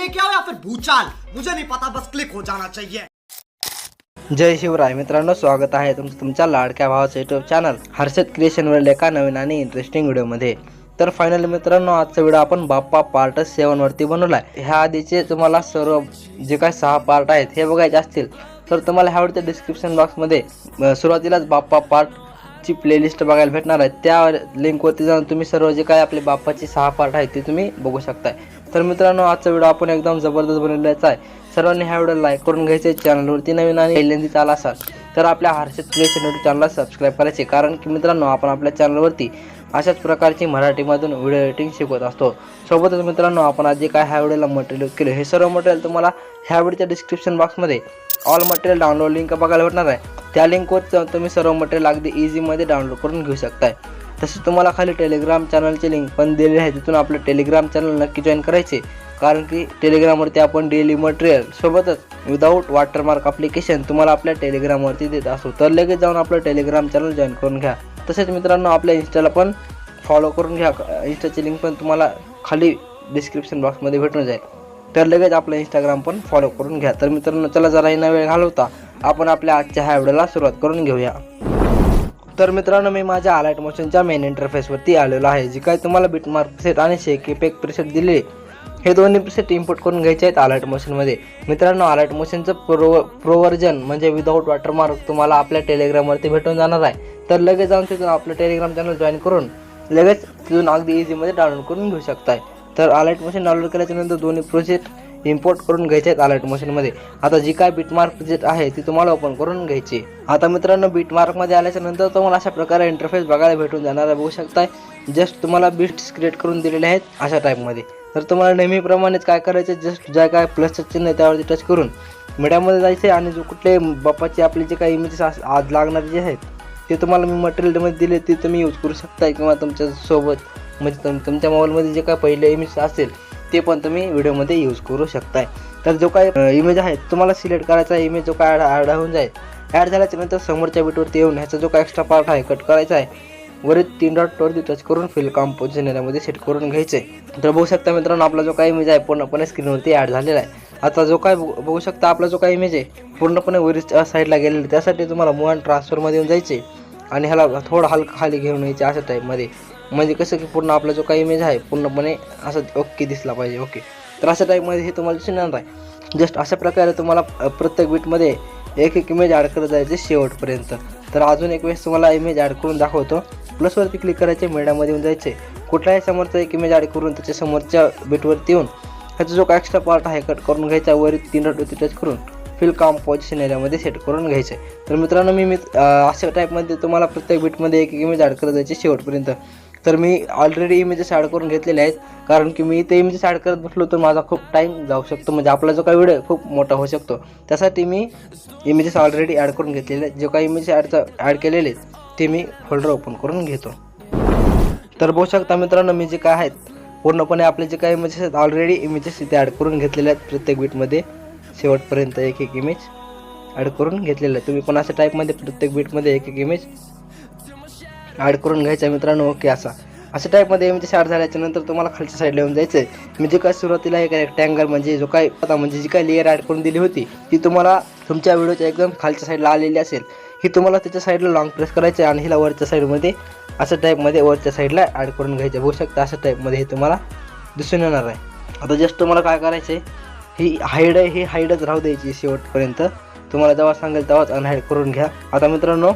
लेके आओ या फिर भूचाल? मुझे नहीं पता बस क्लिक हो जाना चाहिए। जय शिवराय मित्रांनो स्वागत आहे तुमचं तुमच्या लाडक्या भावाचं युट्यूब चॅनल हर्षद क्रिएशनवर एका नवीन आणि इंटरेस्टिंग व्हिडिओमध्ये तर फायनली मित्रांनो आजचा व्हिडिओ आपण बाप्पा पार्ट सेवनवरती बनवला आहे ह्या आधीचे तुम्हाला सर्व जे काही सहा पार्ट आहेत हे बघायचे असतील तर तुम्हाला ह्या व्हिडिओच्या डिस्क्रिप्शन बॉक्समध्ये सुरुवातीलाच बाप्पा पार्टची प्लेलिस्ट बघायला भेटणार आहे. त्या लिंकवरती जाऊन तुम्ही सर्व जे काय आपले बाप्पाची सहा पार्ट आहेत ते तुम्ही बघू शकताय. तर मित्रांनो आजचा व्हिडिओ आपण एकदम जबरदस्त बनवलेला आहे. सर्वांनी ह्या व्हिडिओ लाईक करून घ्यायचे चॅनलवरती नवीन आणि पहिल्यांदा आला असाल तर आपल्या हर्षद क्रिएशन यूट्यूब चॅनलला सबस्क्राईब करायचे. कारण की मित्रांनो आपण आपल्या चॅनलवरती अशाच प्रकारची मराठीमधून व्हिडिओ एडिटिंग शिकवत असतो. सोबतच मित्रांनो आपण आज जे काय ह्या व्हिडिओला मटेरियल केलं हे सर्व मटेरियल तुम्हाला ह्या व्हिडिओच्या डिस्क्रिप्शन बॉक्समध्ये ऑल मटेरियल डाउनलोड लिंक बघायला भेटणार आहे. त्या लिंकवर तुम्ही सर्व मटेरियल अगदी इझीमध्ये डाउनलोड करून घेऊ शकताय. तसेच तुम्हाला खाली टेलिग्राम चॅनलचे लिंक पण दिलेली आहे तिथून आपलं टेलिग्राम चॅनल नक्की जॉईन करायचे. कारण की टेलिग्रामवरती आपण डेली मटेरियल सोबतच विदाऊट वॉटरमार्क अप्लिकेशन तुम्हाला आपल्या टेलिग्रामवरती देत असतो तर लगेच जाऊन आपलं टेलिग्राम चॅनल जॉईन करून घ्या. तसेच मित्रांनो आपल्या इन्स्टाला पण फॉलो करून घ्या. इन्स्टाची लिंक पण तुम्हाला खाली डिस्क्रिप्शन बॉक्समध्ये भेटून जाईल. तर लगेच आपलं इंस्टाग्राम पण फॉलो करून घ्या. तर मित्रांनो चला जरा न वेळ घालवता. आपण आपल्या आजच्या ह्या व्हिडिओला सुरुवात करून घेऊया. तर मित्रांनो मी माझ्या अलाइट मोशनच्या मेन इंटरफेसवरती आलेलो आहे जी काय तुम्हाला बिटमार्क सेट आणि शेक इफेक्ट प्रिसेट दिले हे दोन्ही प्रिसेट इम्पोर्ट करून घ्यायचे आहेत अलाइट मोशनमध्ये मित्रांनो अलाइट मोशनचं प्रो प्रोवर्जन म्हणजे विदाऊट वॉटरमार्क तुम्हाला आपल्या टेलिग्रामवरती भेटून जाणार आहे. तर लगेच जाऊन तिथून आपलं टेलिग्राम चॅनल जॉईन करून लगेच तिथून अगदी इझीमध्ये डाउनलोड करून घेऊ शकताय. तर अलाइट मोशन डाउनलोड केल्याच्यानंतर दोन्ही प्रोजेक्ट इम्पोर्ट करून घ्यायचे आहेत अलर्ट मोशनमध्ये आता जी काय बिटमार्क प्रोजेक्ट आहे ती तुम्हाला ओपन करून घ्यायची. आता मित्रांनो बीटमार्कमध्ये आल्याच्यानंतर तुम्हाला अशा प्रकारे इंटरफेस बघायला भेटून जाणार आहे. बघू शकताय जस्ट तुम्हाला बिट्स क्रिएट करून दिलेले आहेत अशा टाईपमध्ये तर तुम्हाला नेहमीप्रमाणेच काय करायचं जस्ट ज्या काय प्लसचं चिन्ह आहे त्यावरती टच करून मीडियामध्ये जायचं आहे आणि जो कुठले बाप्पाचे आपले जे काही इमेजेस आज लागणारे जे आहेत ते तुम्हाला मी मटेरियलमध्ये दिले ते तुम्ही यूज करू शकताय किंवा तुमच्यासोबत म्हणजे तुम तुमच्या मोबाईलमध्ये जे काय पहिले इमेज असेल ते पण तुम्ही व्हिडिओमध्ये यूज करू शकताय. तर जो काय इमेज आहे तुम्हाला सिलेक्ट करायचा इमेज जो काय ॲड ॲड होऊन जाईल ॲड झाल्याच्यानंतर समोरच्या बीटवरती येऊन ह्याचा जो काय एक्स्ट्रा पार्ट आहे कट करायचा आहे वरील तीन डॉटवरती टच करून फिल कॉम्पोजिशन एरियामध्ये सेट करून घ्यायचे. तर बघू शकता मित्रांनो आपला जो काही इमेज आहे पूर्णपणे स्क्रीनवरती ॲड झालेला आहे. आता जो काय बघू शकता आपला जो काही इमेज आहे पूर्णपणे वरील साईडला गेलेला आहे. त्यासाठी तुम्हाला मूव अँड ट्रान्सफरमध्ये येऊन जायचे. आणि ह्याला थोडं हलका खाली घेऊन यायचे अशा टाईपमध्ये म्हणजे कसं की पूर्ण आपला जो काही इमेज आहे पूर्णपणे असं ओके दिसला पाहिजे ओके तर अशा टाईपमध्ये हे तुम्हाला दिसून आहे. जस्ट अशा प्रकारे तुम्हाला प्रत्येक बीटमध्ये एक एक इमेज ॲड करत जायचे शेवटपर्यंत. तर अजून एक वेळेस तुम्हाला इमेज ॲड करून दाखवतो. प्लसवरती क्लिक करायचे मीडियामध्ये येऊन जायचे. कुठलाही समोरचा एक इमेज ॲड करून त्याच्या समोरच्या बीटवरती येऊन ह्याचा जो काय एक्स्ट्रा पार्ट आहे कट करून घ्यायचा वर तीन डॉटवरती टच करून फिल कॉम्पोजिशन एरियामध्ये सेट करून घ्यायचे. तर मित्रांनो मी मी अशा टाईपमध्ये तुम्हाला प्रत्येक बीटमध्ये एक एक इमेज ॲड करत जायचे शेवटपर्यंत. तर मी ऑलरेडी इमेजेस ॲड करून घेतलेले आहेत. कारण की मी ते इमेजेस ॲड करत बसलो तर माझा खूप टाईम जाऊ शकतो. म्हणजे आपला जो काही व्हिडिओ आहे खूप मोठा होऊ शकतो. त्यासाठी मी इमेजेस ऑलरेडी ॲड करून घेतलेले आहेत. जे काही इमेजेस ॲडचा ॲड केलेले आहेत ते मी फोल्डर ओपन करून घेतो. तर बघू शकता मित्रांनो मी जे काय आहेत पूर्णपणे आपले जे काही इमेजेस आहेत ऑलरेडी इमेजेस इथे ॲड करून घेतलेले आहेत. प्रत्येक बीटमध्ये शेवटपर्यंत एक एक इमेज ॲड करून घेतलेलं आहे तुम्ही पण अशा टाईपमध्ये प्रत्येक बीटमध्ये एक एक इमेज ॲड करून घ्यायचा मित्रांनो ओके असा. अशा टाईपमध्ये इमेजेस ॲड झाल्याच्यानंतर तुम्हाला खालच्या साईडला येऊन जायचं आहे मी जे काय सुरुवातीला एक रेक्टँगल म्हणजे जो काय आता म्हणजे जी काय लेअर ॲड करून दिली होती ती तुम्हाला तुमच्या व्हिडिओच्या एकदम खालच्या साईडला आलेली असेल. ही तुम्हाला त्याच्या साईडला लॉंग प्रेस करायचं आहे आणि हिला वरच्या साईडमध्ये अशा टाईपमध्ये वरच्या साईडला ॲड करून घ्यायचं बघू शकता अशा टाईपमध्ये हे तुम्हाला दिसून येणार आहे. आता जस्ट तुम्हाला काय करायचं आहे ही हाईड आहे ही हाईडच राहू द्यायची शेवटपर्यंत. तुम्हाला जेव्हा सांगेल तेव्हाच अनहाईड करून घ्या. आता मित्रांनो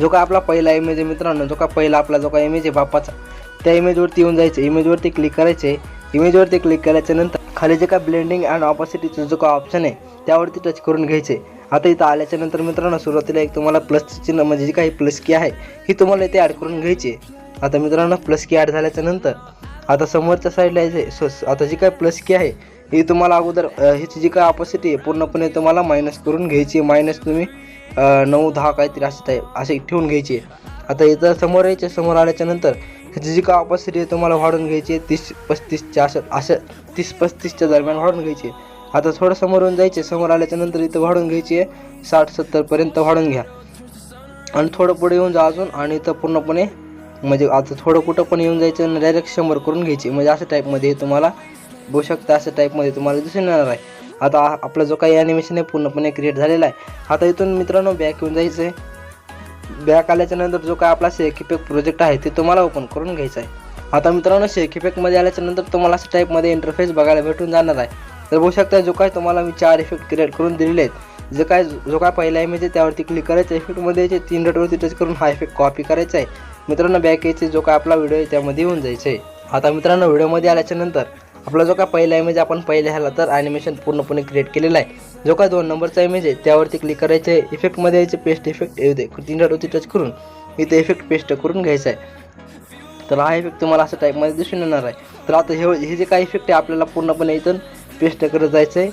जो का आपला पहिला इमेज आहे मित्रांनो जो का पहिला आपला जो का इमेज आहे बापाचा त्या इमेजवरती येऊन जायचं इमेजवरती क्लिक करायचे इमेजवरती क्लिक केल्याच्यानंतर खाली जे काय ब्लेंडिंग अँड ऑपॉसिटीचं जो काय ऑप्शन आहे त्यावरती टच करून घ्यायचे आता इथं आल्याच्यानंतर मित्रांनो सुरुवातीला एक तुम्हाला प्लस चिन्ह म्हणजे जी काही प्लस की आहे ही तुम्हाला इथे ॲड करून घ्यायची आहे. आता मित्रांनो प्लस की ॲड झाल्याच्यानंतर आता समोरच्या साईडला यायचे सो आता जी काय प्लस की आहे ही तुम्हाला अगोदर ह्याची जी काय ऑपॉसिटी आहे पूर्णपणे तुम्हाला मायनस करून घ्यायची मायनस तुम्ही नऊ दहा काहीतरी असे टाईप असे ठेवून घ्यायची. आहे. आता इथं समोर यायचे समोर आल्याच्यानंतर ह्याची जी का ऑपॉसिटी आहे तुम्हाला वाढून घ्यायची आहे तीस पस्तीसच्या असं असं तीस पस्तीसच्या दरम्यान वाढून घ्यायची. आता थोडं समोर येऊन जायचे समोर आल्याच्यानंतर इथं वाढून घ्यायची आहे साठ सत्तरपर्यंत वाढून घ्या. आणि थोडं पुढे येऊन जा अजून आणि इथं पूर्णपणे म्हणजे आता थोडं कुठं पण येऊन जायचं आणि डायरेक्ट शंभर करून घ्यायची. म्हणजे अशा टाईपमध्ये तुम्हाला बघू शकता अशा टाईपमध्ये तुम्हाला दिसून येणार आहे. आता आपला जो काही ॲनिमेशन आहे पूर्णपणे क्रिएट झालेला आहे. आता इथून मित्रांनो बॅक येऊन जायचं आहे बॅक आल्याच्यानंतर जो काय आपला शेक इफेक्ट प्रोजेक्ट आहे ते तुम्हाला ओपन करून घ्यायचा आहे. आता मित्रांनो शेक इफेक्टमध्ये आल्याच्यानंतर तुम्हाला अशा टाईपमध्ये इंटरफेस बघायला भेटून जाणार आहे. तर बघू शकता जो काय तुम्हाला मी चार इफेक्ट क्रिएट करून दिलेले आहेत. जे काय जो काय पहिला इमेज आहे त्यावरती क्लिक करायचं इफेक्टमध्ये यायचे तीन डॉटवरती टच करून हा इफेक्ट कॉपी करायचा आहे. मित्रांनो बॅक यायचे जो काय आपला व्हिडिओ आहे त्यामध्ये येऊन जायचं आहे आता मित्रांनो व्हिडिओमध्ये आल्याच्यानंतर आपला जो काय पहिला इमेज आपण पहिल्या ह्याला तर ॲनिमेशन पूर्णपणे क्रिएट केलेला आहे. जो काय दोन नंबरचा इमेज आहे त्यावरती क्लिक करायचं आहे इफेक्टमध्ये यायचे पेस्ट इफेक्ट येऊ दे. तीन डॉटवरती टच करून. इथे इफेक्ट पेस्ट करून घ्यायचा आहे. तर हा इफेक्ट तुम्हाला असं टाईपमध्ये दिसून येणार आहे. तर आता हे हे जे काय इफेक्ट आहे आपल्याला पूर्णपणे इथून पेस्ट करत जायचं आहे.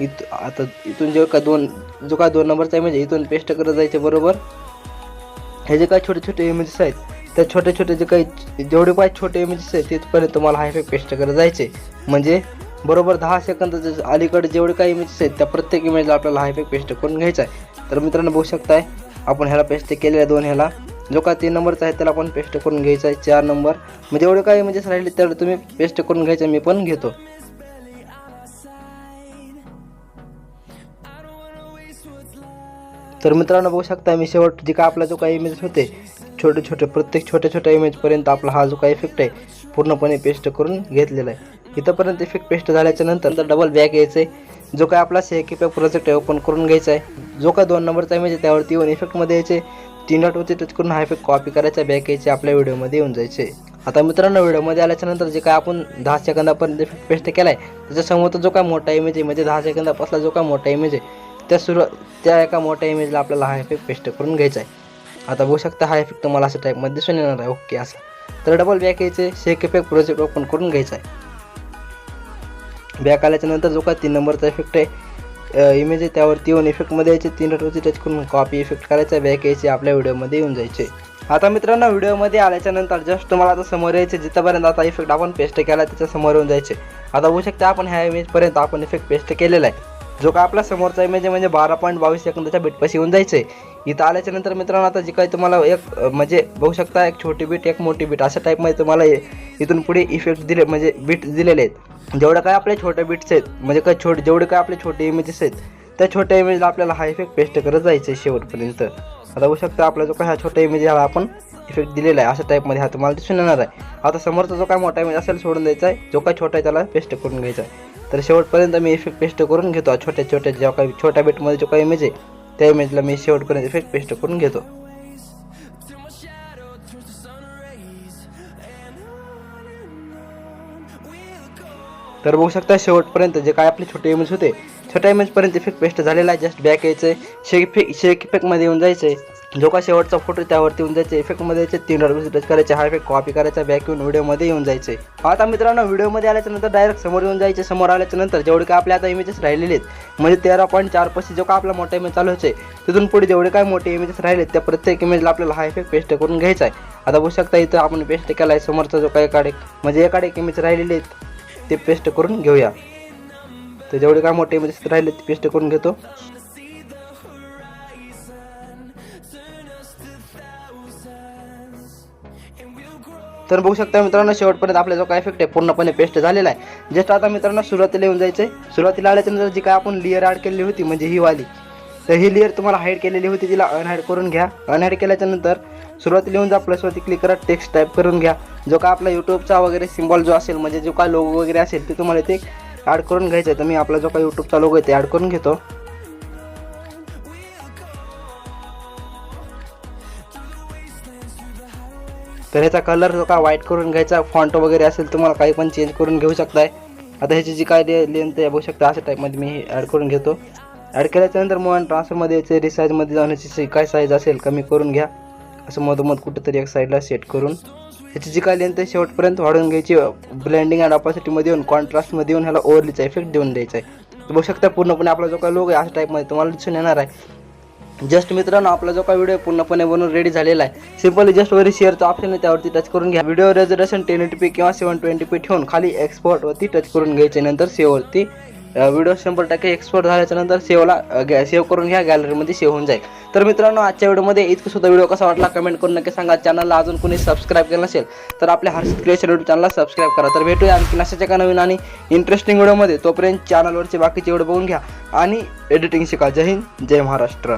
इथं आता इथून जे काय दोन जो काय दोन नंबरचा इमेज आहे इथून पेस्ट करत जायचं बरोबर? हे जे काय छोटे छोटे इमेजेस आहेत त्या छोटे छोटे जे काही जेवढे पाय छोटे इमेजेस आहेत म्हणजे तिथपर्यंत तुम्हाला हा इफेक्ट पेस्ट करत जायचे. म्हणजे बरोबर दहा सेकंदाच्या अलीकडे जेवढे काही इमेजेस आहेत त्या प्रत्येक इमेजला आपल्याला हा इफेक्ट पेस्ट करून घ्यायचा आहे. तर मित्रांनो बघू शकताय आपण ह्याला पेस्ट केलेल्या दोन ह्याला. जो का तीन नंबरचा आहे त्याला पण पेस्ट करून घ्यायचा आहे चार नंबर म्हणजे जेवढे काही इमेजेस राहिले तेवढे तुम्ही पेस्ट करून घ्यायचं मी पण घेतो. तर मित्रांनो बघू शकता मी शेवट जे काय आपला जो काही इमेज होते छोटे छोटे प्रत्येक छोट्या छोट्या इमेजपर्यंत आपला हा जो काही इफेक्ट आहे पूर्णपणे पेस्ट करून घेतलेला आहे. इथंपर्यंत इफेक्ट पेस्ट झाल्याच्यानंतर डबल बॅक यायचं आहे. जो काय आपला सेक इफेक्ट प्रोजेक्ट आहे ओपन करून घ्यायचा आहे. जो काय दोन नंबरचा इमेज आहे त्यावरती येऊन इफेक्टमध्ये यायचे तीन डॉटवरती टच करून हा इफेक्ट कॉपी करायचा बॅक यायचे आपल्या व्हिडिओमध्ये येऊन जायचे. आता मित्रांनो व्हिडिओमध्ये आल्याच्यानंतर जे काय आपण दहा सेकंदापर्यंत इफेक्ट पेस्ट केला आहे त्याच्यासमोर जो काय मोठा इमेज आहे म्हणजे दहा सेकंदापासला जो काय मोठा इमेज आहे त्या सुरू त्या एका मोठ्या इमेजला आपल्याला हा इफेक्ट पेस्ट करून घ्यायचा आहे. आता बघू शकता हा इफेक्ट तुम्हाला असं टाईपमध्ये दिसून येणार आहे. ओके असं. तर डबल बॅक यायचे शेक इफेक्ट प्रोजेक्ट ओपन करून घ्यायचा आहे. बॅक आल्याच्यानंतर जो काय तीन नंबरचा इफेक्ट आहे इमेज आहे त्यावरती येऊन इफेक्टमध्ये यायचे तीन रोजी टच करून कॉपी इफेक्ट करायचा बॅक यायचे आपल्या व्हिडिओमध्ये येऊन जायचे. आता मित्रांनो व्हिडिओमध्ये आल्याच्यानंतर जस्ट तुम्हाला आता समोर यायचे जिथंपर्यंत आता इफेक्ट आपण पेस्ट केला त्याच्यासमोर येऊन जायचे. आता होऊ शकता आपण ह्या इमेजपर्यंत आपण इफेक्ट पेस्ट केलेला आहे. जो का आपला समोरचा इमेज आहे म्हणजे बारा पॉईंट बावीस सेकंदाच्या बिटपाशी येऊन जायचं आहे इथं आल्याच्यानंतर मित्रांनो आता जी काही तुम्हाला एक म्हणजे बघू शकता एक छोटी बीट एक मोठी बीट अशा टाईपमध्ये तुम्हाला इथून पुढे इफेक्ट दिले म्हणजे बीट दिलेले आहेत. जेवढ्या काय आपले छोटे बीट्स आहेत म्हणजे काय छोटे जेवढे काय आपले छोटे इमेजेस आहेत त्या छोट्या इमेजला आपल्याला हा इफेक्ट पेस्ट करत जायचं आहे शेवटपर्यंत. आता बघू शकता आपला जो काय हा छोट्या इमेज ह्याला आपण इफेक्ट दिलेला आहे अशा टाईपमध्ये हा तुम्हाला दिसून येणार आहे. आता समोरचा जो काय मोठा इमेज असेल सोडून द्यायचा आहे जो काय छोटा आहे त्याला पेस्ट करून घ्यायचा आहे. तर शेवटपर्यंत मी इफेक्ट पेस्ट करून घेतो. छोट्या छोट्या ज्या काही छोट्या बीटमध्ये जो काही इमेज आहे त्या इमेजला मी शेवटपर्यंत इफेक्ट पेस्ट करून घेतो. तर बघू शकता शेवटपर्यंत जे काय आपले छोटे इमेज होते छोट्या इमेजपर्यंत इफेक्ट पेस्ट झालेला आहे. जस्ट बॅक यायचं आहे शेक इफेक्ट शेक इफेक्टमध्ये येऊन जायचं आहे जो का शेवटचा फोटो त्यावरती येऊन जायचे. इफेक्टमध्ये यायचे तीन डॉलर टच करायचे हा इफेक्ट कॉपी करायचा बॅक येऊन व्हिडिओमध्ये येऊन जायचे. आता मित्रांनो व्हिडिओमध्ये आल्याच्यानंतर डायरेक्ट समोर येऊन जायचे. समोर आल्याच्यानंतर जेवढे काय आपले आता इमेजेस राहिलेले आहेत म्हणजे तेरा पॉईंट चार पाचशे जो का आपला मोठा इमेज चालू होते तिथून पुढे जेवढे काय मोठे इमेजेस राहिले त्या प्रत्येक इमेजला आपल्याला हा इफेक्ट पेस्ट करून घ्यायचा आहे. आता बघू शकता इथं आपण पेस्ट केला आहे समोरचा जो काय एकाडे म्हणजे एकाडे एक इमेज राहिलेले आहेत ते पेस्ट करून घेऊया. तर जेवढे काय मोठे इमेजेस राहिले ते पेस्ट करून घेतो. तर बघू शकता मित्रांनो शेवटपर्यंत आपला जो काय इफेक्ट आहे पूर्णपणे पेस्ट झालेला आहे. जस्ट आता मित्रांनो सुरुवातीला येऊन जायचं आहे सुरुवातीला आल्याच्यानंतर जी काय आपण लेअर ॲड केलेली होती म्हणजे ही वाली. तर ही लेअर तुम्हाला हाईड केलेली होती तिला अनहाईड करून घ्या. अनहाईड केल्याच्यानंतर सुरुवातीला येऊन जा प्लसवरती क्लिक करा टेक्स्ट टाईप करून घ्या. जो का आपला यूट्यूबचा वगैरे सिम्बॉल जो असेल म्हणजे जो काय लोगो वगैरे असेल ते तुम्हाला ते ॲड करून घ्यायचं आहे तर मी आपला जो काय यूट्यूबचा लोगो आहे ते ॲड करून घेतो. तर ह्याचा कलर जो का व्हाईट करून घ्यायचा? फॉन्ट वगैरे असेल तुम्हाला काही पण चेंज करून घेऊ शकताय. आता ह्याची जी काय लेंथ आहे बघू शकता अशा टाईपमध्ये मी ॲड करून घेतो. ॲड केल्याच्यानंतर मोबाईल ट्रान्सफरमध्ये याचे रिसाईजमध्ये जाऊन ह्याची काय साईज असेल कमी करून घ्या. असं मधोमध कुठेतरी एक साईडला सेट करून. ह्याची जी काय लेंथ आहे शेवटपर्यंत वाढवून घ्यायची. ब्लेंडिंग अँड ऑपॉसिटीमध्ये येऊन कॉन्ट्रास्टमध्ये येऊन ह्याला ओव्हरलीचा इफेक्ट देऊन द्यायचा आहे. बघू शकता पूर्णपणे आपला जो काय लोक आहे अशा टाईपमध्ये तुम्हाला दिसून येणार आहे. जस्ट मित्रांनो आपला जो काही व्हिडिओ पूर्णपणे बनवून रेडी झालेला आहे. सिम्पली जस्ट वरी शेअरचा ऑप्शन आहे त्यावरती टच करून घ्या. Video resolution ten eighty P किंवा सेवन ट्वेंटी पी ठेवून खाली एक्सपोर्टवरती टच करून घ्यायचे नंतर सेववरती व्हिडिओ शंभर टक्के एक्सपोर्ट झाल्याच्यानंतर सेवला सेव्ह करून घ्या गॅलरीमध्ये सेव्ह होऊन जाईल. तर मित्रांनो आजच्या व्हिडिओमध्ये इतकं सुद्धा व्हिडिओ कसा वाटला कमेंट करून नक्की सांगा. चॅनलला अजून कोणी सबस्क्राईब केलं नसेल तर आपल्या हर्षित क्रिएशन युट्यूब चॅनलला सबस्क्राईब करा. तर भेटूया आणखी नशाच्या का नवीन आणि इंटरेस्टिंग व्हिडिओमध्ये तोपर्यंत चॅनलवरचे बाकीचे व्हिडिओ बघून घ्या आणि एडिटिंग शिका. जय हिंद जय महाराष्ट्र.